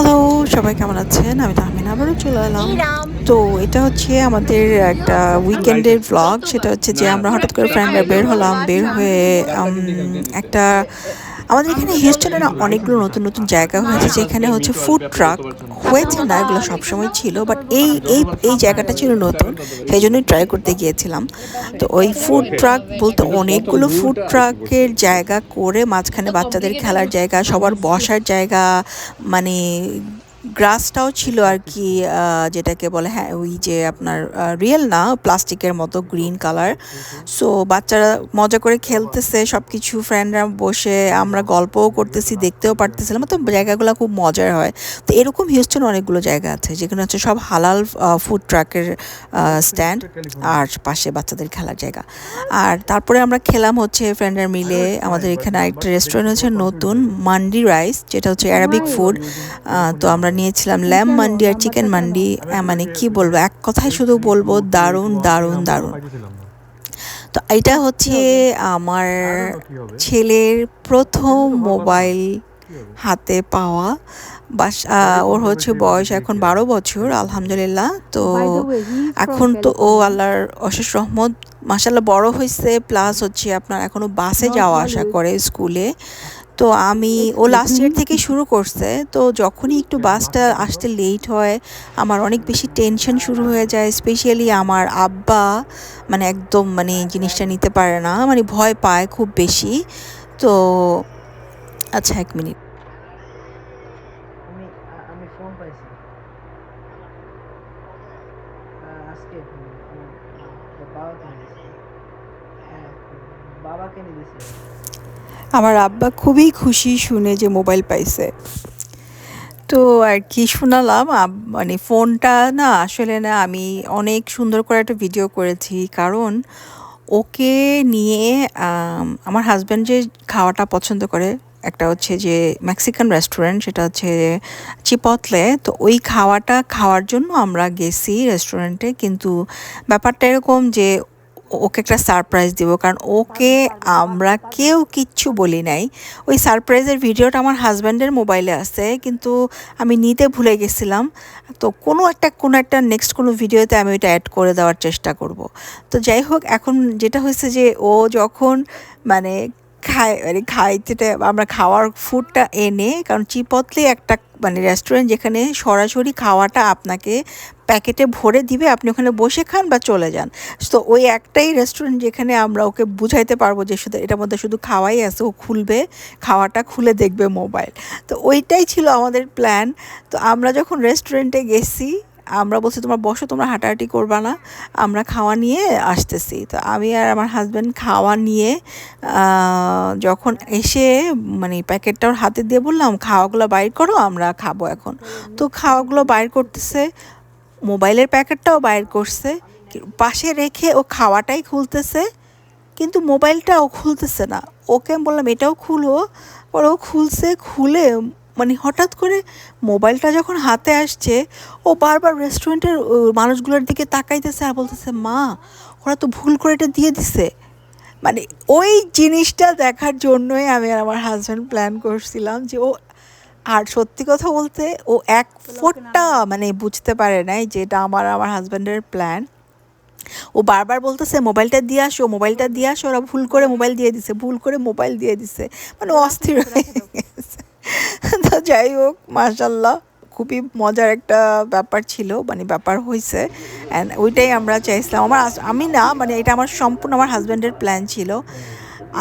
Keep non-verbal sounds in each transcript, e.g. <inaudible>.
Hello সবাই কেমন আছেন? আমি তাহমিন আবারও চলে এলাম। তো এটা হচ্ছে আমাদের একটা উইকেন্ডের ব্লগ সেটা হচ্ছে যে আমরা হঠাৎ করে ফ্রেন্ডরা বের হলাম বের হয়ে একটা আমাদের এখানে হিউস্টনে অনেকগুলো নতুন নতুন জায়গা হয়েছে, যেখানে হচ্ছে ফুড ট্রাক হয়েছে না এগুলো সবসময় ছিল বাট এই এই এই জায়গাটা ছিল নতুন সেই জন্যই ট্রাই করতে গিয়েছিলাম। তো ওই ফুড ট্রাক বলতে অনেকগুলো ফুড ট্রাকের জায়গা করে মাঝখানে বাচ্চাদের খেলার জায়গা, সবার বসার জায়গা মানে গ্রাসটাও ছিল আর কি যেটাকে বলে হ্যাঁ ওই যে আপনার রিয়েল না, প্লাস্টিকের মতো গ্রিন কালার সো বাচ্চারা মজা করে খেলতেছে সব কিছু ফ্রেন্ডরা বসে, আমরা গল্পও করতেছি, দেখতেও পারতেছিলাম। তো জায়গাগুলো খুব মজার হয়। তো এরকম হিউস্টন অনেকগুলো জায়গা আছে, যেখানে হচ্ছে সব হালাল ফুড ট্রাকের স্ট্যান্ড আর পাশে বাচ্চাদের খেলার জায়গা। আর তারপরে আমরা খেলাম হচ্ছে ফ্রেন্ডরা মিলে, আমাদের এখানে একটা রেস্টুরেন্ট হচ্ছে নতুন মান্ডি রাইস যেটা হচ্ছে অ্যারাবিক ফুড তো আমরা নিয়েছিলাম ল্যাম মান্ডি আর চিকেন মান্ডি মানে কি বলব? এক কথায় শুধু বলব দারুণ দারুণ দারুণ। তো এটা হচ্ছে আমার ছেলের প্রথম মোবাইল হাতে পাওয়া। বাস ওর হচ্ছে বয়স এখন বারো বছর আলহামদুলিল্লাহ। তো এখন তো ও আল্লাহর অশেষ রহমত। মাসাল্লাহ বড় হয়েছে প্লাস হচ্ছে আপনার এখনও বাসে যাওয়া আসা করে স্কুলে। তো আমি ও লাস্ট ইয়ার থেকে শুরু করছে তো যখনই একটু বাসটা আসতে লেট হয় আমার অনেক বেশি টেনশন শুরু হয়ে যায় স্পেশালি আমার আব্বা মানে একদম মানে জিনিসটা নিতে পারে না মানে ভয় পায় খুব বেশি। তো আচ্ছা এক মিনিট। আজকে ফোন আমার আব্বা খুবই খুশি শুনে যে মোবাইল পাইছে। তো আর কি শোনালাম মানে ফোনটা না আসলে না আমি অনেক সুন্দর করে একটা ভিডিও করেছি। কারণ ওকে নিয়ে আমার হাজব্যান্ড যে খাওয়াটা পছন্দ করে, একটা হচ্ছে যে মেক্সিকান রেস্টুরেন্ট সেটা হচ্ছে চিপতলে তো ওই খাওয়াটা খাওয়ার জন্য আমরা গেছি রেস্টুরেন্টে কিন্তু ব্যাপারটা এরকম যে ওকে একটা সারপ্রাইজ দিব। কারণ ওকে আমরা কেউ কিচ্ছু বলি নাই। ওই সারপ্রাইজের ভিডিওটা আমার হাজব্যান্ডের মোবাইলে আছে, কিন্তু আমি নিতে ভুলে গেছিলাম। তো কোনো একটা কোনো একটা নেক্সট কোনো ভিডিওতে আমি ওইটা অ্যাড করে দেওয়ার চেষ্টা করব। তো যাই হোক, এখন যেটা হয়েছে যে ও যখন মানে খায় মানে খাইতে আমরা খাওয়ার ফুডটা এনে, কারণ চিপতলে একটা মানে রেস্টুরেন্ট যেখানে সরাসরি খাওয়াটা আপনাকে প্যাকেটে ভরে দিবে, আপনি ওখানে বসে খান বা চলে যান। তো ওই একটাই রেস্টুরেন্ট যেখানে আমরা ওকে বুঝাইতে পারব যে শুধু এটার মধ্যে শুধু খাওয়াই আছে, ও খুলবে, খাওয়াটা খুলে দেখবে মোবাইল তো ওইটাই ছিল আমাদের প্ল্যান তো আমরা যখন রেস্টুরেন্টে গেছি, আমরা বলছি, তোমার বসো, তোমরা হাঁটাহাঁটি করবা না, আমরা খাওয়া নিয়ে আসতেছি। তো আমি আর আমার হাজব্যান্ড খাওয়া নিয়ে যখন এসে মানে প্যাকেটটা ওর হাতে দিয়ে বললাম, খাওয়াগুলো বাইর করো, আমরা খাব এখন। তো খাওয়াগুলো বাইর করতেছে মোবাইলের প্যাকেটটাও বাইর করছে, পাশে রেখে ও খাওয়াটাই খুলতেছে, কিন্তু মোবাইলটা ও খুলতেছে না। ওকে আমি বললাম, এটাও খুলো। পরে ও খুলছে, খুলে মানে হঠাৎ করে মোবাইলটা যখন হাতে আসছে, ও বারবার রেস্টুরেন্টের মানুষগুলোর দিকে তাকাইতেছে আর বলতেছে, মা, ওরা তো ভুল করে এটা দিয়ে দিছে। মানে ওই জিনিসটা দেখার জন্যই আমি আমার হাজব্যান্ড প্ল্যান করছিলাম যে ও আর সত্যি কথা বলতে ও এক ফোটটা মানে বুঝতে পারে নাই যে এটা আমার আমার হাজব্যান্ডের প্ল্যান ও বারবার বলতেছে মোবাইলটা দিয়ে আসো মোবাইলটা দিয়ে আসো। ওরা ভুল করে মোবাইল দিয়ে দিছে ভুল করে মোবাইল দিয়ে দিছে। মানে ও অস্থির হয়ে গেছে। তো যাই হোক মাশাল্লাহ খুবই মজার একটা ব্যাপার ছিল মানে ব্যাপার হয়েছে অ্যান্ড ওইটাই আমরা চাইছিলাম। আমার আমি না মানে এটা আমার সম্পূর্ণ আমার হাজব্যান্ডের প্ল্যান ছিল।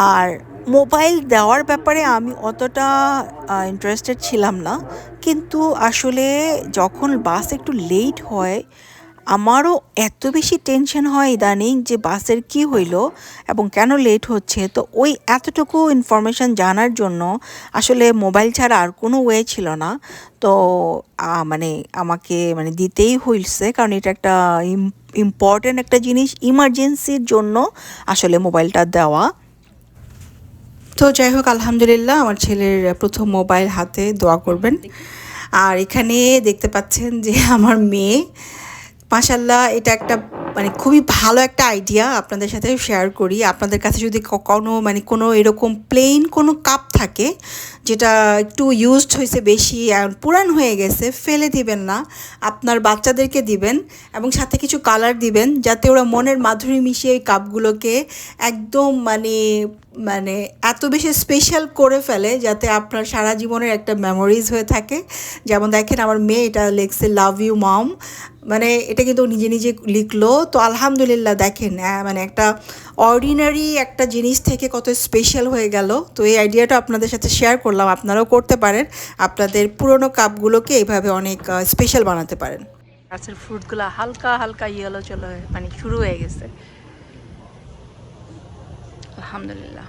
আর মোবাইল দেওয়ার ব্যাপারে আমি অতটা ইন্টারেস্টেড ছিলাম না। কিন্তু আসলে যখন বাস একটু লেট হয়, আমারও এত বেশি টেনশন হয় ইদানিং যে বাসের কি হইল এবং কেন লেট হচ্ছে। তো ওই এতটুকু ইনফরমেশান জানার জন্য আসলে মোবাইল ছাড়া আর কোনো ওয়ে ছিল না। তো মানে আমাকে মানে দিতেই হইছে কারণ এটা একটা ইম্পর্টেন্ট একটা জিনিস ইমার্জেন্সির জন্য আসলে মোবাইলটা দেওয়া। তো যাই হোক, আলহামদুলিল্লাহ আমার ছেলের প্রথম মোবাইল হাতে দোয়া করবেন। আর এখানে দেখতে পাচ্ছেন যে আমার মেয়ে মাশাল্লাহ এটা একটা মানে খুবই ভালো একটা আইডিয়া আপনাদের সাথে শেয়ার করি। আপনাদের কাছে যদি কোনো মানে কোনো এরকম প্লেন কোনো কাপ থাকে, যেটা একটু ইউজড হয়েছে বেশি পুরান হয়ে গেছে, ফেলে দিবেন না। আপনার বাচ্চাদেরকে দিবেন এবং সাথে কিছু কালার দিবেন, যাতে ওরা মনের মাধুরী মিশিয়ে এই কাপগুলোকে একদম মানে মানে এত বেশি স্পেশাল করে ফেলে যাতে আপনার সারা জীবনের একটা মেমোরিজ হয়ে থাকে। যেমন দেখেন আমার মেয়ে এটা লেখছে লাভ ইউ মম মানে এটা কিন্তু নিজে নিজে লিখলো। তো আলহামদুলিল্লাহ দেখেন মানে একটা অর্ডিনারি একটা জিনিস থেকে কত স্পেশাল হয়ে গেল। তো এই আইডিয়াটা আপনাদের সাথে শেয়ার করলাম, আপনারাও করতে পারেন। আপনাদের পুরনো কাপগুলোকে এইভাবে অনেক স্পেশাল বানাতে পারেন। গাছের ফ্রুটগুলো হালকা হালকা ইয়েলো চলে মানে শুরু হয়ে গেছে। আলহামদুলিল্লাহ।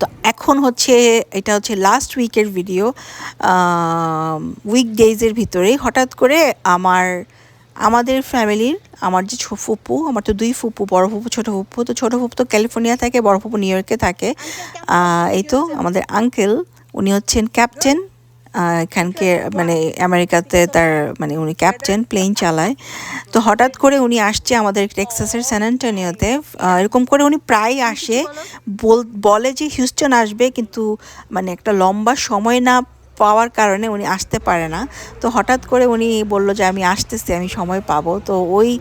তো এখন হচ্ছে এটা হচ্ছে লাস্ট উইকের ভিডিও উইক ডেজের ভিতরে হঠাৎ করে আমার আমাদের ফ্যামিলির আমার যে ছো ফুপু আমার তো দুই ফুপু বড় ফুপু ছোটো ফুপু তো ছোটো ফুপু তো ক্যালিফোর্নিয়া থাকে বড় ফুপু নিউ ইয়র্কে থাকে। এই তো আমাদের আঙ্কেল উনি হচ্ছেন ক্যাপ্টেন এখানকে মানে আমেরিকাতে তার মানে উনি ক্যাপ্টেন, প্লেন চালায়। তো হঠাৎ করে উনি আসছে আমাদের টেক্সাসের স্যান এরকম করে উনি প্রায় আসে। বল- বলে যে হিউস্টন আসবে, কিন্তু মানে একটা লম্বা সময় না পাওয়ার কারণে উনি আসতে পারে না। তো হঠাৎ করে উনি বলল যে, আমি আসতেছি, আমি সময় পাবো। তো ওই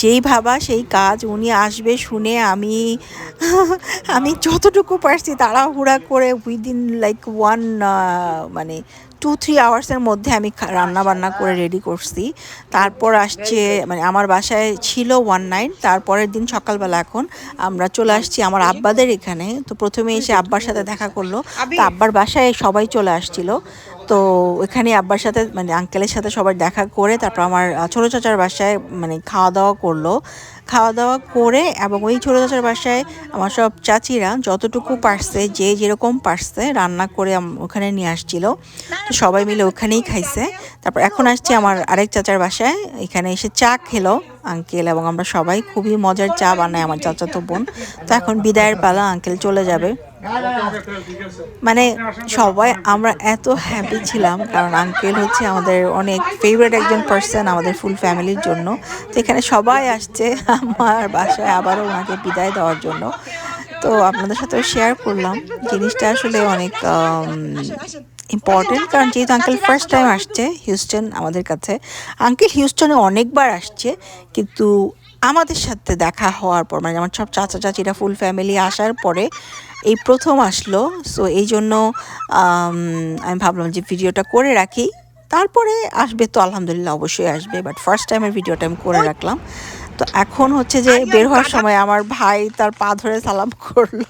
যেই ভাবা সেই কাজ উনি আসবে শুনে আমি আমি যতটুকু পারছি তাড়াহুড়া করে উইদিন লাইক ওয়ান মানে টু থ্রি আওয়ার্সের মধ্যে আমি রান্না বান্না করে রেডি করছি। তারপর আসছে মানে আমার বাসায় ছিল ওয়ান নাইট তারপরের দিন সকালবেলা এখন আমরা চলে আসছি আমার আব্বাদের এখানে। তো প্রথমে এসে আব্বার সাথে দেখা করল। তো আব্বার বাসায় সবাই চলে আসছিল। তো ওখানে আব্বার সাথে মানে আঙ্কেলের সাথে সবার দেখা করে তারপর আমার ছোটো চাচার বাসায় মানে খাওয়া দাওয়া করল। খাওয়া দাওয়া করে এবং ওই ছোটো চাচার বাসায় আমার সব চাচিরা যতটুকু পারছে, যে যেরকম পারছে, রান্না করে ওখানে নিয়ে আসছিল। তো সবাই মিলে ওখানেই খাইছে। তারপর এখন আসছে আমার আরেক চাচার বাসায়। এখানে এসে চা খেলো আঙ্কেল এবং আমরা সবাই। খুবই মজার চা বানাই আমার চাচাতো বোন। তো এখন বিদায়ের পালা আঙ্কেল চলে যাবে। মানে সবাই আমরা এত হ্যাপি ছিলাম, কারণ আঙ্কেল হচ্ছে আমাদের অনেক ফেভারিট একজন পার্সন আমাদের ফুল ফ্যামিলির জন্য। তো এখানে সবাই আসছে আমার বাসায় আবারও ওনাকে বিদায় দেওয়ার জন্য। তো আপনাদের সাথেও শেয়ার করলাম। জিনিসটা আসলে অনেক ইম্পর্টেন্ট কারণ যেহেতু আঙ্কেল ফার্স্ট টাইম আসছে হিউস্টন আমাদের কাছে। আঙ্কেল হিউস্টনে অনেকবার আসছে, কিন্তু আমাদের সাথে দেখা হওয়ার পর মানে আমার সব চাচা চাচিরা ফুল ফ্যামিলি আসার পরে এই প্রথম আসলো। সো এই জন্য আমি ভাবলাম যে ভিডিওটা করে রাখি। তারপরে আসবে তো আলহামদুলিল্লাহ অবশ্যই আসবে বাট ফার্স্ট টাইমের ভিডিওটা আমি করে রাখলাম। তো এখন হচ্ছে যে বের হওয়ার সময় আমার ভাই তার পা ধরে সালাম করল।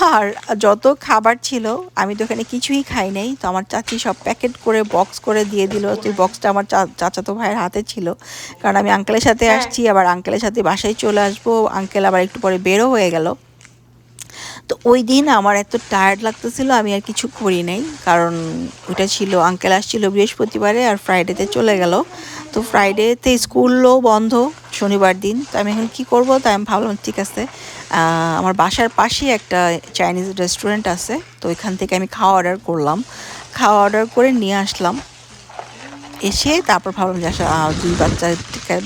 আর যত খাবার ছিল আমি তো এখানে কিছুই খাই নাই। তো আমার চাচি সব প্যাকেট করে বক্স করে দিয়ে দিল। তো বক্সটা আমার চা- চাচাতো ভাইয়ের হাতে ছিল। কারণ আমি আঙ্কেলের সাথে আসছি আবার আঙ্কেলের সাথে বাসায় চলে আসব। আঙ্কেল আবার একটু পরে বেরো হয়ে গেল। তো ওই দিন আমার এত টায়ার্ড লাগতেছিল আমি আর কিছু করি নাই। কারণ ওটা ছিল আঙ্কেল আসছিল বৃহস্পতিবারে আর ফ্রাইডেতে চলে গেল। তো ফ্রাইডেতে স্কুলও বন্ধ শনিবার দিন। তো আমি এখন কী করব? তাই আমি ভাবলাম ঠিক আছে আমার বাসার পাশেই একটা চাইনিজ রেস্টুরেন্ট আছে। তো ওইখান থেকে আমি খাওয়া অর্ডার করলাম। খাওয়া অর্ডার করে নিয়ে আসলাম। এসে তারপর ভাবলাম যে আহ, দুই বাচ্চা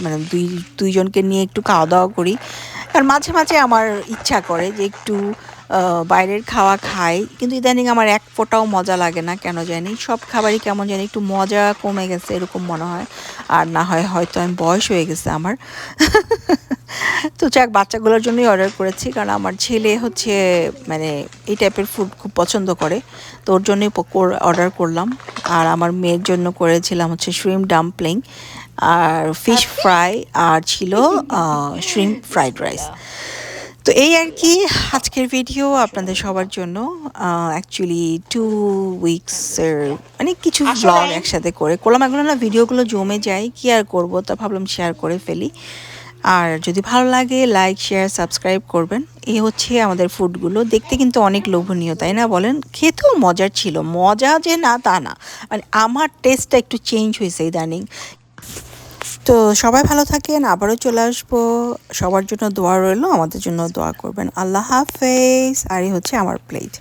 মানে দুই দুইজনকে নিয়ে একটু খাওয়া দাওয়া করি। কারণ মাঝে মাঝে আমার ইচ্ছা করে যে একটু বাইরের খাওয়া খাই। কিন্তু ইদানিং আমার এক ফোঁটাও মজা লাগে না কেন জানি? সব খাবারই কেমন জানি একটু মজা কমে গেছে এরকম মনে হয়। আর না হয় হয়তো আমি বয়স হয়ে গেছে আমার। <laughs> তো যাক বাচ্চাগুলোর জন্যই অর্ডার করেছি কারণ আমার ছেলে হচ্ছে মানে এই টাইপের ফুড খুব পছন্দ করে। তো ওর জন্যই অর্ডার করলাম। আর আমার মেয়ের জন্য করেছিলাম হচ্ছে শ্রিম ডাম্পলিং আর ফিশ ফ্রাই আর ছিল শ্রিম ফ্রাইড রাইস তো এই আর কি আজকের ভিডিও আপনাদের সবার জন্য অ্যাকচুয়ালি টু উইকসের মানে কিছু ব্লগ একসাথে করে করলাম। এগুলো না ভিডিওগুলো জমে যায় কি আর করব তা ভাবলাম শেয়ার করে ফেলি। আর যদি ভালো লাগে লাইক শেয়ার সাবস্ক্রাইব করবেন। এই হচ্ছে আমাদের ফুডগুলো দেখতে কিন্তু অনেক লোভনীয় তাই না বলেন? খেতেও মজার ছিল। মজা যে না তা না। মানে আমার টেস্টটা একটু চেঞ্জ হয়েছে ইদানিং। তো সবাই ভালো থাকেন, আবারও চলে আসব। সবার জন্য দোয়া রইল, আমাদের জন্য দোয়া করবেন। আল্লাহ হাফেজ। আর হচ্ছে আমার প্লেট